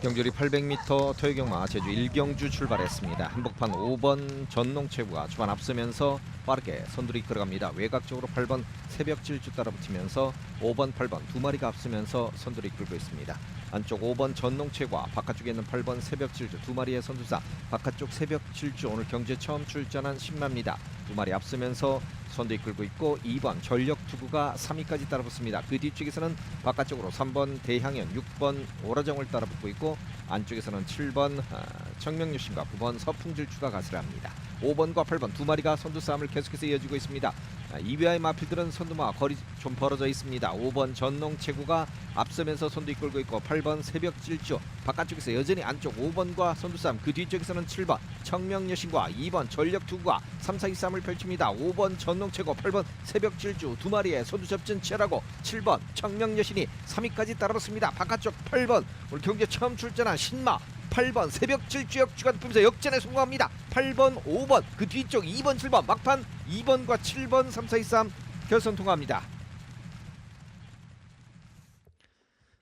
경주리 800m 토요경마 제주 1경주 출발했습니다. 한복판 5번 전농체부가 초반 앞서면서 빠르게 선두를 이끌어갑니다. 외곽쪽으로 8번 새벽질주 따라 붙으면서 5번 8번 두 마리가 앞서면서 선두를 이끌고 있습니다. 안쪽 5번 전농체과 바깥쪽에 있는 8번 새벽질주 두 마리의 선두사 바깥쪽 새벽질주 오늘 경주에 처음 출전한 신마입니다. 두 마리 앞서면서 선두 이끌고 있고 2번 전력투구가 3위까지 따라붙습니다. 그 뒤쪽에서는 바깥쪽으로 3번 대향연, 6번 오라정을 따라붙고 있고 안쪽에서는 7번 아, 청명유신과 9번 서풍질주가 가스랍니다. 5번과 8번 두 마리가 선두 싸움을 계속해서 이어지고 있습니다. 아, 이외의 마필들은 선두마 거리 좀 벌어져 있습니다. 5번 전농체구가 앞서면서 선두 이끌고 있고 8번 새벽 질주 바깥쪽에서 여전히 안쪽 5번과 선두 싸움 그 뒤쪽에서는 7번 청명 여신과 2번 전력 투구가 3, 4, 2, 3을 펼칩니다. 5번 전농체고 8번 새벽 질주 두 마리의 선두 접전 치열하고 7번 청명 여신이 3위까지 따라붙습니다. 바깥쪽 8번 오늘 경기에 처음 출전한 신마 8번 새벽 질주 역주가 눕히면서 역전에 성공합니다. 8번, 5번 그 뒤쪽 2번, 7번 막판 2번과 7번 3, 4, 2, 3 결선 통과합니다.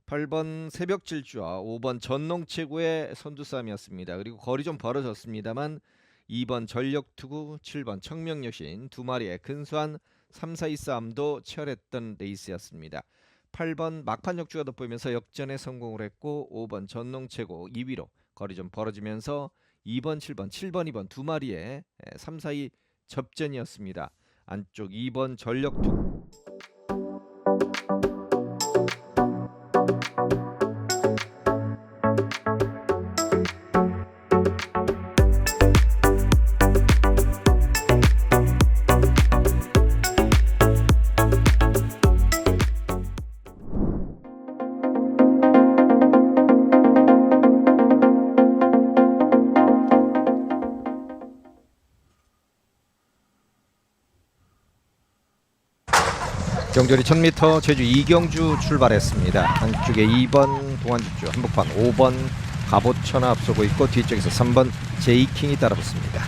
8번 새벽 질주와 5번 전농 최고의 선두 싸움이었습니다. 그리고 거리 좀 벌어졌습니다만 2번 전력투구, 7번 청명여신 두 마리의 근소한 3, 4, 2 싸움도 치열했던 레이스였습니다. 8번 막판 역주가 돋보이면서 역전에 성공을 했고 5번 전농 최고 2위로 거리 좀 벌어지면서 2번, 7번, 7번, 2번 두 마리의 3, 4, 2 접전이었습니다. 안쪽 2번 전력 투 경주리 1000m 제주 이경주 출발했습니다. 안쪽에 2번 동안집주 한복판 5번 갑오천화 앞서고 있고 뒤쪽에서 3번 제이킹이 따라붙습니다.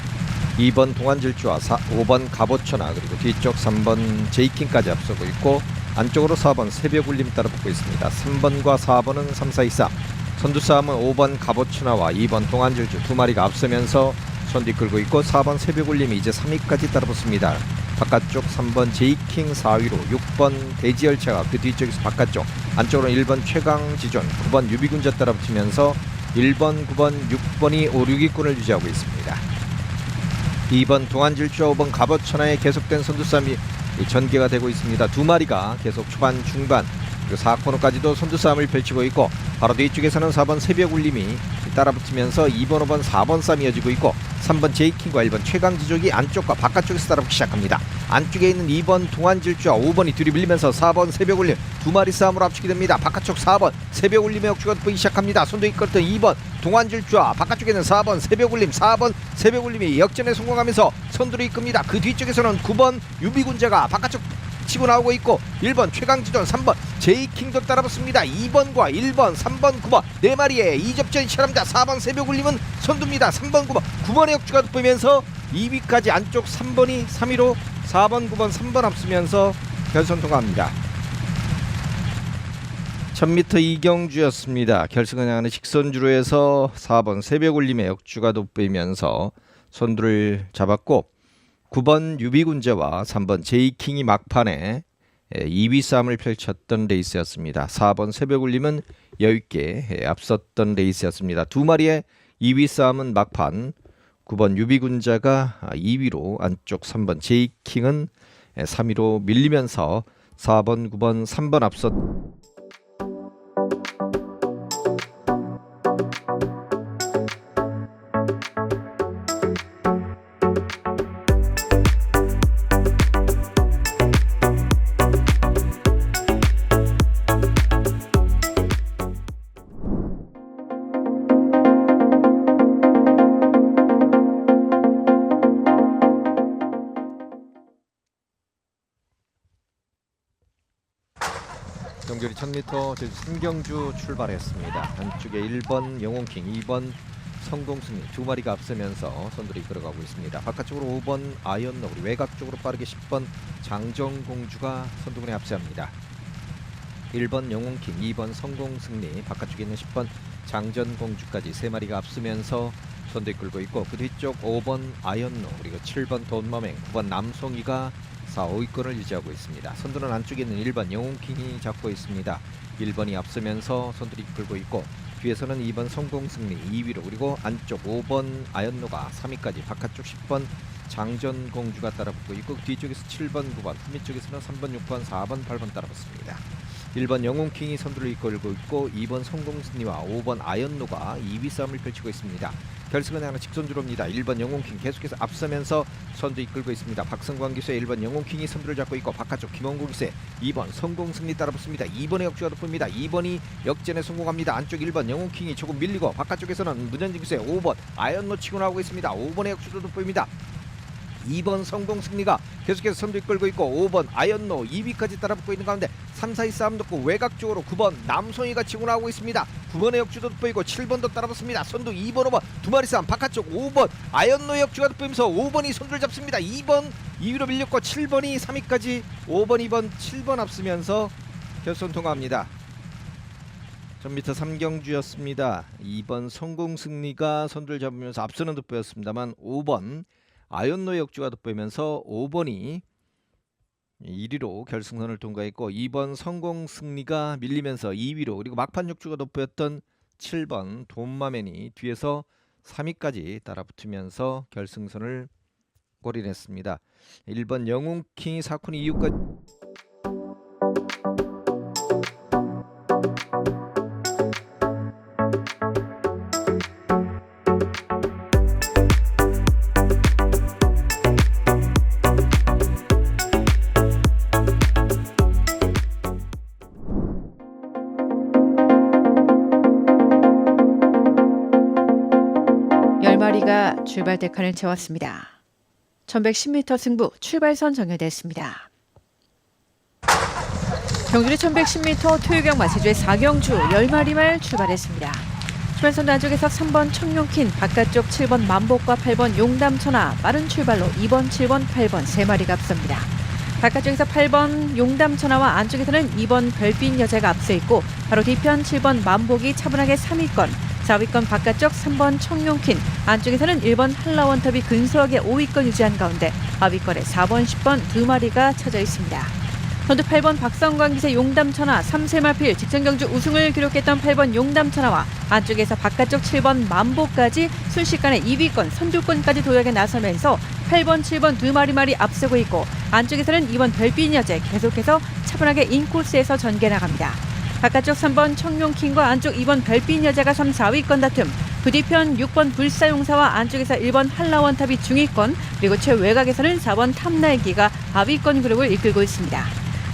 2번 동안질주와 4, 5번 갑오천화 그리고 뒤쪽 3번 제이킹까지 앞서고 있고 안쪽으로 4번 새벽울림 따라붙고 있습니다. 3번과 4번은 3, 4, 2, 3 선두 싸움은 5번 갑오천화와 2번 동안질주 두 마리가 앞서면서 선뒤 끌고 있고 4번 새벽울림이 이제 3위까지 따라붙습니다. 바깥쪽 3번 제이킹 4위로 6번 대지열차가 그 뒤쪽에서 바깥쪽 안쪽으로 1번 최강지존 9번 유비군자 따라 붙으면서 1번 9번 6번이 5, 6위권을 유지하고 있습니다. 2번 동안질주 5번 갑오천하에 계속된 선두싸움이 전개가 되고 있습니다. 두 마리가 계속 초반 중반 그리고 4코너까지도 선두싸움을 펼치고 있고 바로 뒤쪽에서는 4번 새벽울림이 따라 붙으면서 2번 5번 4번 싸움이 이어지고 있고 3번 제이킹과 1번 최강지족이 안쪽과 바깥쪽에서 따라붙기 시작합니다. 안쪽에 있는 2번 동안질주와 5번이 둘이 밀리면서 4번 새벽울림 두 마리 싸움으로 앞서게 됩니다. 바깥쪽 4번 새벽울림의 역주가 보기 시작합니다. 손도 이끌던 2번 동안질주와 바깥쪽에 있는 4번 새벽울림 4번 새벽울림이 역전에 성공하면서 선두를 이끕니다. 그 뒤쪽에서는 9번 유비군자가 바깥쪽 치고 나오고 있고 1번 최강지존 3번 제이킹도 따라붙습니다. 2번과 1번 3번 9번. 네 마리의 이접전이 치열합니다 4번 새벽울림은 선두입니다. 3번 9번. 9번의 역주가 돋보이면서 2위까지 안쪽 3번이 3위로 4번 9번 3번 앞서면서 결선 통과합니다. 1000m 이경주였습니다. 결승을 향하는 직선주로 해서 4번 새벽울림의 역주가 돋보이면서 선두를 잡았고 9번 유비군제와 3번 제이킹이 막판에 2위 싸움을 펼쳤던 레이스였습니다. 4번 새벽울림은 여유있게 앞섰던 레이스였습니다. 두 마리의 2위 싸움은 막판 9번 유비군자가 2위로 안쪽 3번 제이킹은 3위로 밀리면서 4번 9번 3번 앞섰 1000m 제주 신경주 출발했습니다. 안쪽에 1번 영웅킹, 2번 성공승리 두 마리가 앞서면서 선두를 이끌어가고 있습니다. 바깥쪽으로 5번 아이언너 우리 외곽 쪽으로 빠르게 10번 장정공주가 선두군에 앞서합니다. 1번 영웅킹, 2번 성공승리 바깥쪽에 있는 10번 장전공주까지 세 마리가 앞서면서 선두 이끌고 있고 그 뒤쪽 5번 아연노 그리고 7번 돈마맹 9번 남송이가 4, 5위권을 유지하고 있습니다. 선두는 안쪽에 있는 1번 영웅킹이 잡고 있습니다. 1번이 앞서면서 선두를 이끌고 있고 뒤에서는 2번 성공승리 2위로 그리고 안쪽 5번 아연노가 3위까지 바깥쪽 10번 장전공주가 따라붙고 있고 그 뒤쪽에서 7번 9번 후미 쪽에서는 3번 6번 4번 8번 따라붙습니다. 1번 영웅킹이 선두를 이끌고 있고 2번 성공승리와 5번 아연노가 2위 싸움을 펼치고 있습니다. 결승은 하나 직선주로입니다. 1번 영웅킹 계속해서 앞서면서 선두 이끌고 있습니다. 박성광 기수의 1번 영웅킹이 선두를 잡고 있고 바깥쪽 김원국 기수의 2번 성공승리 따라붙습니다. 2번의 역주가 돋보입니다. 2번이 역전에 성공합니다. 안쪽 1번 영웅킹이 조금 밀리고 바깥쪽에서는 문현진 기수의 5번 아연노 치고 나오고 있습니다. 5번의 역주도 돋보입니다. 2번 성공 승리가 계속해서 선두 이끌고 있고 5번 아연노 2위까지 따라붙고 있는 가운데 3, 4위 싸움 놓고 외곽 쪽으로 9번 남송이가 나오고 있습니다. 9번의 역주도 돋보이고 7번도 따라붙습니다. 선두 2번, 5번 두 마리 싸움 바깥쪽 5번 아연노 역주가 돋보이면서 5번이 선두를 잡습니다. 2번 2위로 밀렸고 7번이 3위까지 5번, 2번, 7번 앞서면서 결선 통과합니다. 1000m 3경주였습니다. 2번 성공 승리가 선두를 잡으면서 앞서는 돋보였습니다만 5번 아연노 역주가 돋보이면서 5번이 1위로 결승선을 통과했고 2번 성공 승리가 밀리면서 2위로 그리고 막판 역주가 돋보였던 7번 돈마맨이 뒤에서 3위까지 따라붙으면서 결승선을 골인했습니다. 1번 영웅킹이 4쿤 이후까지 출발 대칸을 채웠습니다. 1110m 승부 출발선 정해됐습니다. 경주의 1110m 토요경 마세주의 4경주 10마리 말 출발했습니다. 출발선 안쪽에서 3번 청룡킨, 바깥쪽 7번 만복과 8번 용담천하 빠른 출발로 2번, 7번, 8번 3마리가 앞섭니다. 바깥쪽에서 8번 용담천하와 안쪽에서는 2번 별빛 여자가 앞서 있고 바로 뒤편 7번 만복이 차분하게 3위권 4위권 바깥쪽 3번 청룡킨 안쪽에서는 1번 한라원탑이 근소하게 5위권 유지한 가운데 하위권에 4번 10번 두 마리가 쳐져 있습니다. 선두 8번 박성광 기세 용담천하 3세 마필 직전 경주 우승을 기록했던 8번 용담천하와 안쪽에서 바깥쪽 7번 만보까지 순식간에 2위권 선두권까지 도약에 나서면서 8번 7번 두 마리 마리 앞서고 있고 안쪽에서는 2번 별빛 여제 계속해서 차분하게 인코스에서 전개 나갑니다. 바깥쪽 3번 청룡킹과 안쪽 2번 별빛 여자가 3, 4위권 다툼 그 뒤편 6번 불사용사와 안쪽에서 1번 한라원탑이 중위권 그리고 최외곽에서는 4번 탐날기가 하위권 그룹을 이끌고 있습니다.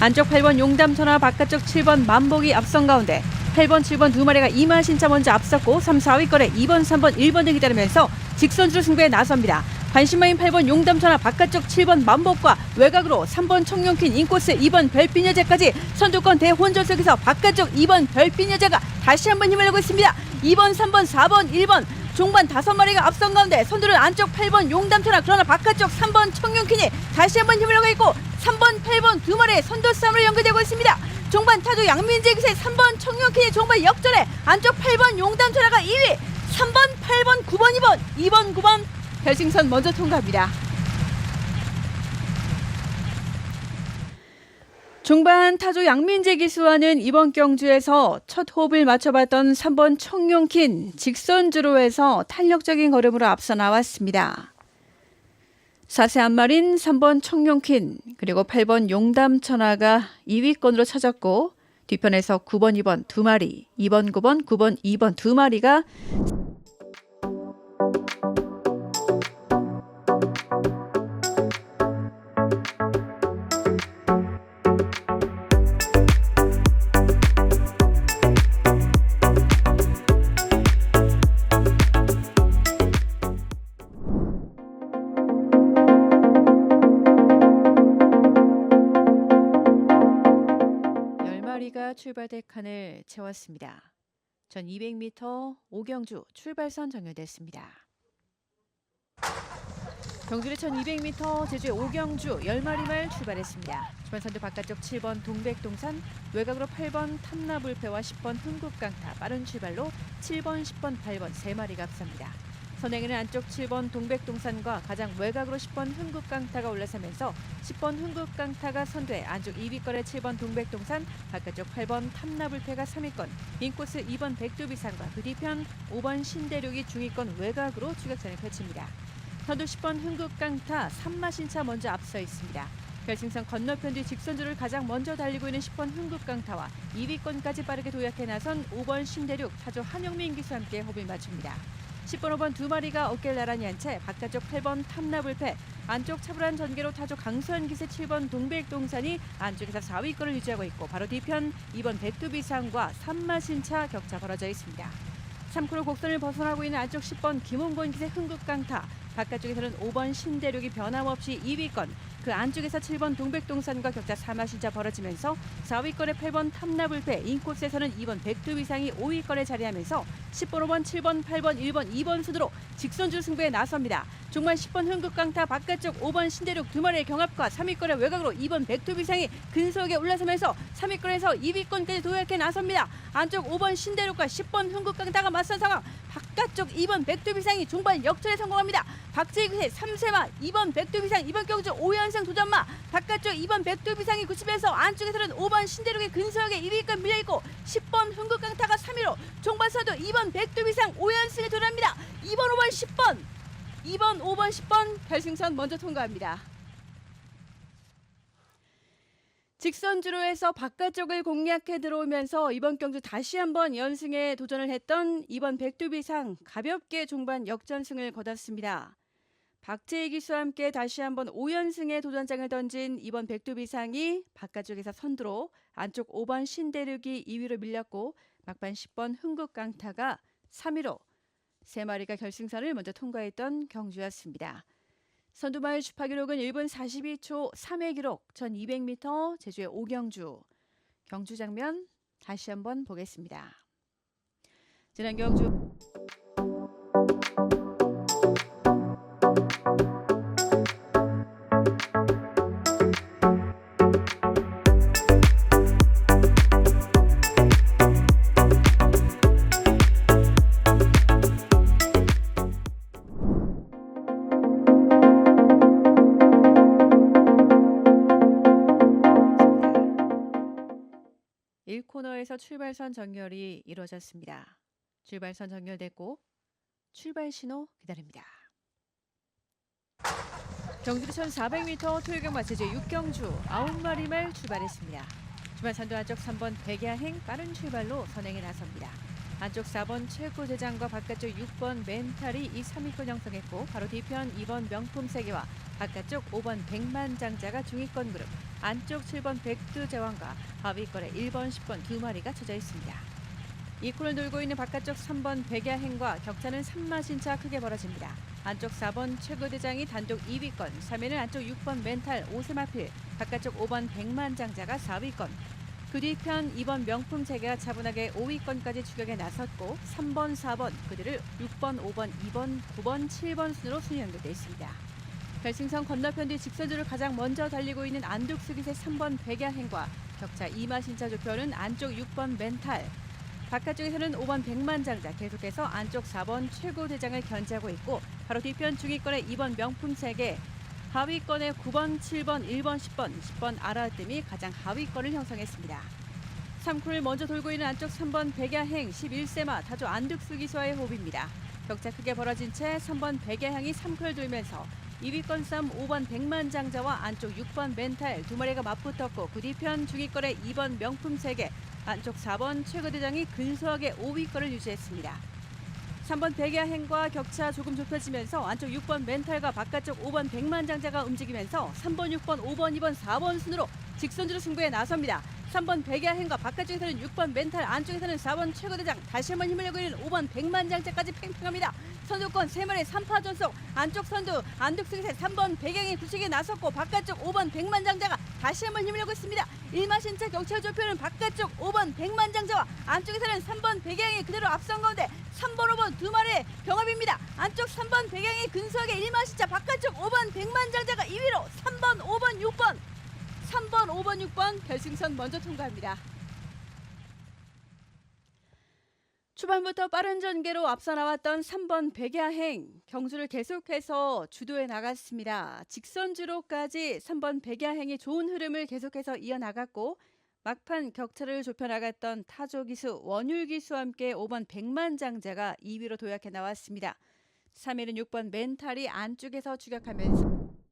안쪽 8번 용담천하 바깥쪽 7번 만복이 앞선 가운데 8번 7번 두 마리가 이마신차 먼저 앞섰고 3, 4위권에 2번 3번 1번 등이 따르면서 직선주로 승부에 나섭니다. 관심마인 8번 용담천하 바깥쪽 7번 만복과 외곽으로 3번 청룡킨 인코스 2번 별빛여자까지 선두권 대혼전석에서 바깥쪽 2번 별빛여자가 다시 한번 힘을 내고 있습니다. 2번 3번 4번 1번 종반 다섯 마리가 앞선 가운데 선두는 안쪽 8번 용담천하 그러나 바깥쪽 3번 청룡킨이 다시 한번 힘을 내고 있고 3번 8번 두 마리의 선두 싸움으로 연결되고 있습니다. 종반 타조 양민재 기세 3번 청룡킨이 종반 역전에 안쪽 8번 용담천하가 2위 3번 8번 9번 2번 2번 9번 결승선 먼저 통과합니다. 중반 타조 양민재 기수와는 이번 경주에서 첫 호흡을 맞춰봤던 3번 청룡킨 직선주로에서 탄력적인 걸음으로 앞서 나왔습니다. 4세 안말인 3번 청룡킨 그리고 8번 용담천하가 2위권으로 찾았고 뒤편에서 9번 2번 두 마리 2번 9번 9번 2번 두 마리가 출발대 칸을 채웠습니다. 전 200m 오경주 출발선 정렬됐습니다. 경주리 1200m 제주의 오경주 10마리 말 출발했습니다. 주변 선두 바깥쪽 7번 동백동산, 외곽으로 8번 탐나불패와 10번 흥국강타 빠른 출발로 7번, 10번, 8번 3마리가 앞섭니다. 선행에는 안쪽 7번 동백동산과 가장 외곽으로 10번 흥국강타가 올라서면서 10번 흥국강타가 선두에 안쪽 2위권에 7번 동백동산, 바깥쪽 8번 탐나불패가 3위권, 인코스 2번 백두비산과 그 뒤편 5번 신대륙이 중위권 외곽으로 추격전을 펼칩니다. 선두 10번 흥국강타 산마신차 먼저 앞서 있습니다. 결승선 건너편 뒤 직선주를 가장 먼저 달리고 있는 10번 흥국강타와 2위권까지 빠르게 도약해 나선 5번 신대륙 타조 한영민 기수와 함께 호흡을 맞춥니다. 10번, 5번 두 마리가 어깨를 나란히 한 채 바깥쪽 8번 탐나불패 안쪽 차분한 전개로 타조 강수현 기세 7번 동백동산이 안쪽에서 4위권을 유지하고 있고 바로 뒤편 2번 백두비상과 산마신차 격차 벌어져 있습니다. 3코로 곡선을 벗어나고 있는 안쪽 10번 김홍곤 기세 흥국강타 바깥쪽에서는 5번 신대륙이 변함없이 2위권 그 안쪽에서 7번 동백동산과 격차 3마신차 벌어지면서 4위권의 8번 탐나불패 인코스에서는 2번 백두위상이 5위권에 자리하면서 10번 5번 7번 8번 1번 2번 순으로 직선줄 승부에 나섭니다. 종말 10번 흥국강타 바깥쪽 5번 신대륙 두 마리의 경합과 3위권의 외곽으로 2번 백두비상이 근소하게 올라서면서 3위권에서 2위권까지 도약해 나섭니다. 안쪽 5번 신대륙과 10번 흥국강타가 맞선 상황 바깥쪽 2번 백두비상이 종반 역전에 성공합니다. 박재규의 3세마 2번 백두비상 이번 경주 5연승 도전마 바깥쪽 2번 백두비상이 90에서 안쪽에서는 5번 신대륙의 근소하게 2위권 밀려있고 10번 흥국강타가 3위로 종반선두 2번 백두비상 5연승에 도전합니다. 2번 5번 10번 2번 5번 10번 결승선 먼저 통과합니다. 직선 주로에서 바깥쪽을 공략해 들어오면서 이번 경주 다시 한번 연승에 도전을 했던 이번 백두비상 가볍게 종반 역전승을 거뒀습니다. 박재희 기수와 함께 다시 한번 5연승의 도전장을 던진 이번 백두비상이 바깥쪽에서 선두로 안쪽 5번 신대륙이 2위로 밀렸고 막판 10번 흥국강타가 3위로 세 마리가 결승선을 먼저 통과했던 경주였습니다. 선두마의 주파 기록은 1분 42초 3회 기록 1200m 제주의 오경주 경주 장면 다시 한번 보겠습니다. 지난 경주 일코너에서 출발선 정렬이 이루어졌습니다. 출발선 정렬됐고 출발 신호 기다립니다. 경주리 1400m 토요경 마치제 6경주 9마리 말 출발했습니다. 주말 선두 안쪽 3번 백야행 빠른 출발로 선행에 나섭니다. 안쪽 4번 최고대장과 바깥쪽 6번 멘탈이 이 3위권 형성했고 바로 뒤편 2번 명품 세계와 바깥쪽 5번 백만장자가 중위권 그룹 안쪽 7번 백두 제왕과 하위권에 1번 10번 두 마리가 쳐져 있습니다. 이 코를 돌고 있는 바깥쪽 3번 백야행과 격차는 3마신차 크게 벌어집니다. 안쪽 4번 최고대장이 단독 2위권, 3위는 안쪽 6번 멘탈 오세마필, 바깥쪽 5번 백만장자가 4위권, 그 뒤편 2번 명품 세계가 차분하게 5위권까지 추격에 나섰고 3번, 4번 그들을 6번, 5번, 2번, 9번, 7번 순으로 순위 연결돼 있습니다. 결승선 건너편 뒤 직선주를 가장 먼저 달리고 있는 안둑스깃의 3번 백야행과 격차 2마신차 좁혀는 안쪽 6번 멘탈 바깥쪽에서는 5번 백만장자 계속해서 안쪽 4번 최고대장을 견제하고 있고 바로 뒤편 중위권의 2번 명품 세계 하위권의 9번, 7번, 1번, 10번, 10번 아라뜸이 가장 하위권을 형성했습니다. 3코를 먼저 돌고 있는 안쪽 3번 백야행 11세마 타조 안득수 기수와의 호흡입니다. 격차 크게 벌어진 채 3번 백야향이 3코를 돌면서 2위권 싸움 5번 백만 장자와 안쪽 6번 멘탈 두 마리가 맞붙었고 그 뒤편 중위권의 2번 명품 세계 안쪽 4번 최고대장이 근소하게 5위권을 유지했습니다. 3번 백야행과 격차 조금 좁혀지면서 안쪽 6번 멘탈과 바깥쪽 5번 백만 장자가 움직이면서 3번, 6번, 5번, 2번, 4번 순으로 직선주로 승부에 나섭니다. 3번 백야행과 바깥쪽에서는 6번 멘탈 안쪽에서는 4번 최고대장 다시 한번 힘을 내고 있는 5번 백만 장자까지 팽팽합니다. 선두권 3마리 3파 전속 안쪽 선두 안둑승세 3번 백양이 구식에 나섰고 바깥쪽 5번 백만장자가 다시 한번 힘을 내고 있습니다. 일마신차 경찰 조표는 바깥쪽 5번 백만장자와 안쪽에서는 3번 백양이 그대로 앞선 가운데 3번 5번 두 마리의 병합입니다. 안쪽 3번 백양이 근소하게 일마신차 바깥쪽 5번 백만장자가 2위로 3번 5번 6번 3번 5번 6번 결승선 먼저 통과합니다. 초반부터 빠른 전개로 앞서 나왔던 3번 백야행 경주를 계속해서 주도해 나갔습니다. 직선주로까지 3번 백야행이 좋은 흐름을 계속해서 이어나갔고 막판 격차를 좁혀 나갔던 타조 기수 원율 기수와 함께 5번 백만장자가 2위로 도약해 나왔습니다. 3위는 6번 멘탈이 안쪽에서 추격하면서